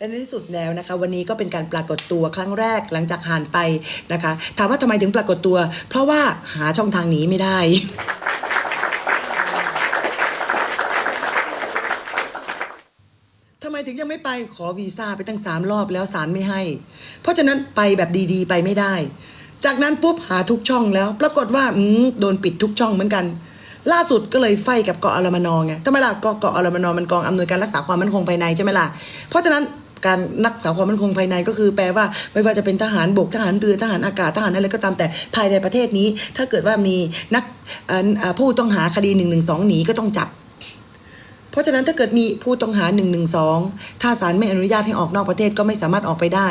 และในที่สุดแล้วนะคะ วันนี้ก็เป็นการปรากฏตัวครั้งแรกหลังจากผ่านไปนะคะ ถามว่าทำไมถึงปรากฏตัว เพราะว่าหาช่องทางหนีไม่ได้ ทำไมถึงยังไม่ไปขอวีซ่าไปตั้งสามรอบแล้วศาลไม่ให้ เพราะฉะนั้นไปแบบดีๆ ไปไม่ได้ จากนั้นปุ๊บหาทุกช่องแล้ว ปรากฏว่าอืมโดนปิดทุกช่องเหมือนกันล่าสุดก็เลยไฟกับเกาะอลามานอไงทำไมล่ะเกาะเกาะอลามานอมันกองอำนวยการรักษาความมั่นคงภายในใช่ไหมล่ะ เพราะฉะนั้น การรักษาวความมั่นคงภายในก็คือแปลว่าไม่ว่าจะเป็นทหารบกทหารเรือทหารอากาศทหารอะไรก็ตามแต่ภายในประเทศนี้ ถ้าเกิดว่ามีนักผู้ต้องหาคดีหนึ่งหนึ่งสองหนีก็ต้องจับ เพราะฉะนั้นถ้าเกิดมีผู้ต้องหา1นึถ้าศาลไม่อนุญาตให้ออกนอกประเทศก็ไม่สามารถออกไปได้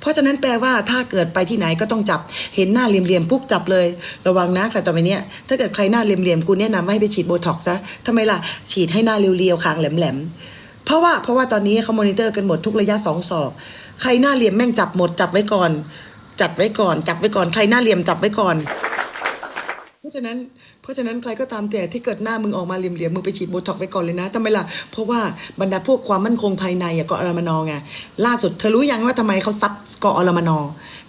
เพราะฉะนั้นแปลว่าถ้าเกิดไปที่ไหนก็ต้องจับ เห็นหน้าเหลี่ยมๆปุ๊บจับเลย ระวังนะแต่ต่อไปเนี้ยถ้าเกิดใครหน้าเหลี่ยมๆกูแนะนำให้ไปฉีดโบท็อกซ์ซะทำไมล่ะฉีดให้หน้าเรียวๆคางแหลมๆ เพราะว่าเพราะว่าตอนนี้เขามอนิเตอร์กันหมดทุกระยะสองศอก ใครหน้าเหลี่ยมแม่งจับหมดจับไว้ก่อน จัดไว้ก่อน จับไว้ก่อนใครหน้าเหลี่ยมจับไว้ก่อน เพราะฉะนั้นเพราะฉะนั้นใครก็ตามแต่ที่เกิดหน้ามึงออกมาเหลี่ยมๆมึงไปฉีดโบท็อกไว้ก่อนเลยนะทำไมล่ะเพราะว่าบรรดาพวกความมั่นคงภายในอะเกาะอลมานอไงล่าสุดเธอรู้ยังว่าทำไมเขาซัดเกาะอลมานอ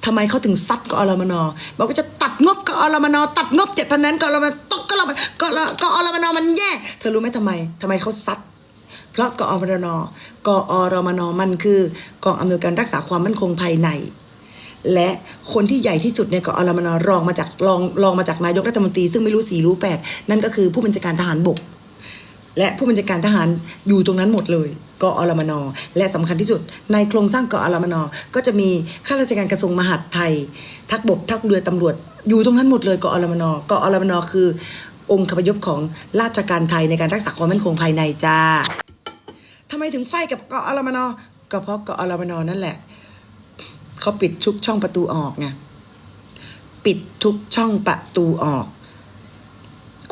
ทำไมเขาถึงซัดเกาะอลมานอบอกว่าจะตัดงบเกาะอลมานอตัดงบเจ็ดพันนั้นเกาะอลมานอตกเกาะอลามานเกาะลเกาะอลมานอมันแย่ เธอรู้ไหมทำไมทำไมเขาซัด เพราะกอรมนกอรมนมันคือกองอำนวยการรักษาความมั่นคงภายใน และคนที่ใหญ่ที่สุดในกอรมนรองมาจากรองรองมาจากนายกรัฐมนตรีซึ่งไม่รู้สี่รู้แปดนั่นก็คือผู้บัญชาการทหารบก และผู้บัญชาการทหารอยู่ตรงนั้นหมดเลยกอรมนและสำคัญที่สุด ในโครงสร้างกอรมนก็จะมีข้าราชการกระทรวงมหาดไทย ทักบกทักเรือตำรวจ อยู่ตรงนั้นหมดเลยกอรมนกอรมนคือองค์คพยพของราชการไทยในการรักษาความมั่นคงภายในจ้า ทำไมถึงไฟกับเกาะอลามานอ ก็เพราะเกาะอลามานอนั่นแหละ เขาปิดทุกช่องประตูออกไง ปิดทุกช่องประตูออก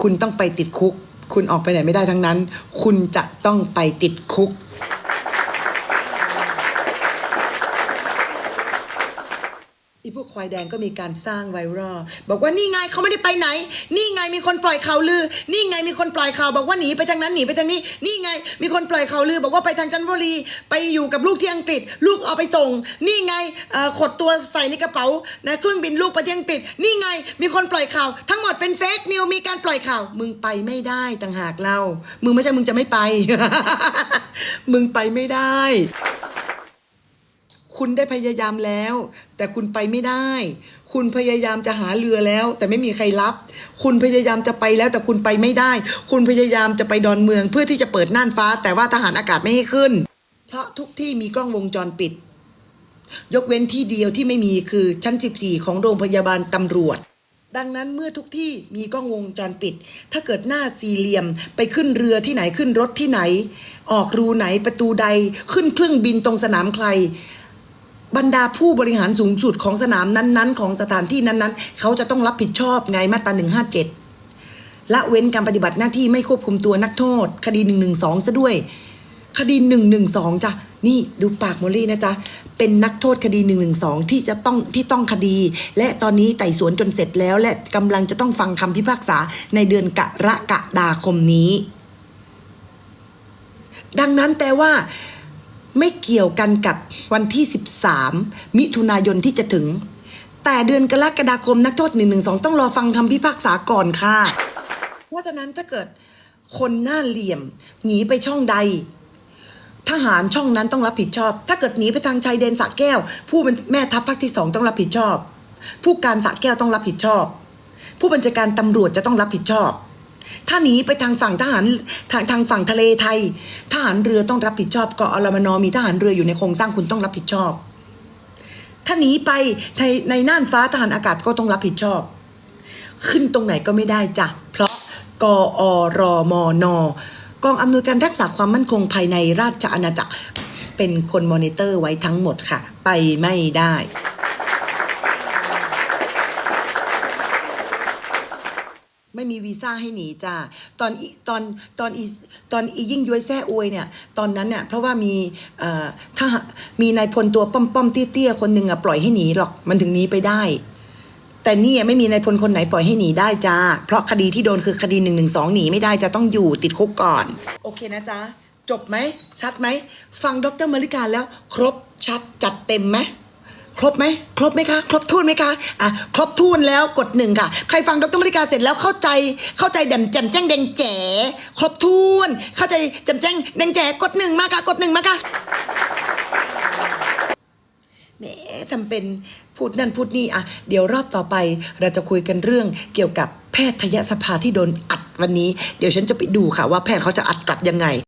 คุณต้องไปติดคุก คุณออกไปไหนไม่ได้ทั้งนั้น คุณจะต้องไปติดคุกอีพวก ควายแดงก็มีการสร้างไวรัลบอกว่านี่ไงเขาไม่ได้ไปไหน นี่ไงมีคนปล่อยข่าวลือ นี่ไงมีคนปล่อยข่าวบอกว่าหนีไปทางนั้นหนีไปทางนี้ นี่ไงมีคนปล่อยข่าวลือ บอกว่าไปทางจันทบุรี ไปอยู่กับลูกที่อังกฤษ ลูกเอาไปส่ง นี่ไงขดตัวใส่ในกระเป๋านะเครื่องบินลูกไปที่อังกฤษ นี่ไงมีคนปล่อยข่าว ทั้งหมดเป็นเฟกนิวมีการปล่อยข่าว มึงไปไม่ได้ต่างหากเรา มึงไม่ใช่มึงจะไม่ไป มึงไปไม่ได้ คุณได้พยายามแล้ว แต่คุณไปไม่ได้ คุณพยายามจะหาเรือแล้ว แต่ไม่มีใครรับ คุณพยายามจะไปแล้ว แต่คุณไปไม่ได้ คุณพยายามจะไปดอนเมือง เพื่อที่จะเปิดน่านฟ้า แต่ว่าทหารอากาศไม่ให้ขึ้น เพราะทุกที่มีกล้องวงจรปิด ยกเว้นที่เดียวที่ไม่มีคือชั้น 14 ของโรงพยาบาลตำรวจดังนั้นเมื่อทุกที่มีกล้องวงจรปิด ถ้าเกิดหน้าสี่เหลี่ยม ไปขึ้นเรือที่ไหนขึ้นรถที่ไหน ออกรูไหนประตูใดขึ้นเครื่องบินตรงสนามใคร บรรดาผู้บริหารสูงสุดของสนามนั้นๆ ของสถานที่นั้นๆ เขาจะต้องรับผิดชอบไงมาตราหนึ่งห้าเจ็ดละเว้นการปฏิบัติหน้าที่ไม่ควบคุมตัวนักโทษ คดีหนึ่งหนึ่งสองซะด้วย คดีหนึ่งหนึ่งสองจ้ะ นี่ดูปากโมลี่นะจ๊ะ เป็นนักโทษคดีหนึ่งหนึ่งสองที่จะต้องที่ต้องคดี และตอนนี้ไต่สวนจนเสร็จแล้ว และกำลังจะต้องฟังคำพิพากษาในเดือนกรกฎาคมนี้ ดังนั้นแต่ว่า ไม่เกี่ยวกันกับวันที่ 13 มิถุนายนที่จะถึง แต่เดือนกรกฎาคมนักโทษ112ต้องรอฟังคำพิพากษาก่อนค่ะ เพราะฉะนั้นถ้าเกิดคนหน้าเหลี่ยม หนีไปช่องใด ทหารช่องนั้นต้องรับผิดชอบ ถ้าเกิดหนีไปทางชายแดนสะแก้ว ผู้เป็นแม่ทัพภาคที่สองต้องรับผิดชอบ ผู้การสะแก้วต้องรับผิดชอบ ผู้บัญชาการตำรวจจะต้องรับผิดชอบ ถ้าหนีไปทางฝั่งทหารทางทางฝั่งทะเลไทย ทหารเรือต้องรับผิดชอบกอลมนอมีทหารเรืออยู่ในโครงสร้างคุณต้องรับผิดชอบ ถ้าหนีไปในในน่านฟ้าทหารอากาศก็ต้องรับผิดชอบ ขึ้นตรงไหนก็ไม่ได้จ้ะเพราะกอรมนกองอำนวยการรักษาความมั่นคงภายในราชอาณาจักร เป็นคนมอนิเตอร์ไว้ทั้งหมดค่ะ ไปไม่ได้ ไม่มีวีซ่าให้หนีจ้าตอนอีตอนตอนอีตอนอียิ่งย้วยแซ่อวยเนี่ย ตอนนั้นเนี่ยเพราะว่ามีเอ่อถ้ามีนายพลตัวป้อมป้อมๆเตี้ยๆคนหนึ่งอะปล่อยให้หนีหรอกมันถึงหนีไปได้ แต่นี่ไม่มีนายพลคนไหนปล่อยให้หนีได้จ้าเพราะคดีที่โดนคือคดีหนึ่งหนึ่งสองหนีไม่ได้จะต้องอยู่ติดคุกก่อน โอเคนะจ๊ะจบไหมชัดไหมฟังดรมาริการแล้ว ครบชัดจัดเต็มไหม ครบไหมครบไหมคะ ครบถ้วนไหมคะอะครบถ้วนแล้วกดหนึ่งค่ะ ใครฟังดรมาริกาเสร็จแล้วเข้าใจเข้าใจแดมแจมแจ้งแดงแจ๋ครบถ้วน เข้าใจแจมแจ้งแดงแจ๋กดหนึ่งมาค่ะกดหนึ่งมาค่ะแหมทำเป็นพูดนั่นพูดนี่อะเดี๋ยวรอบต่อไปเราจะคุยกันเรื่องเกี่ยวกับแพทยสภาที่โดนอัดวันนี้ เดี๋ยวฉันจะไปดูค่ะว่าแพทย์เขาจะอัดกลับยังไง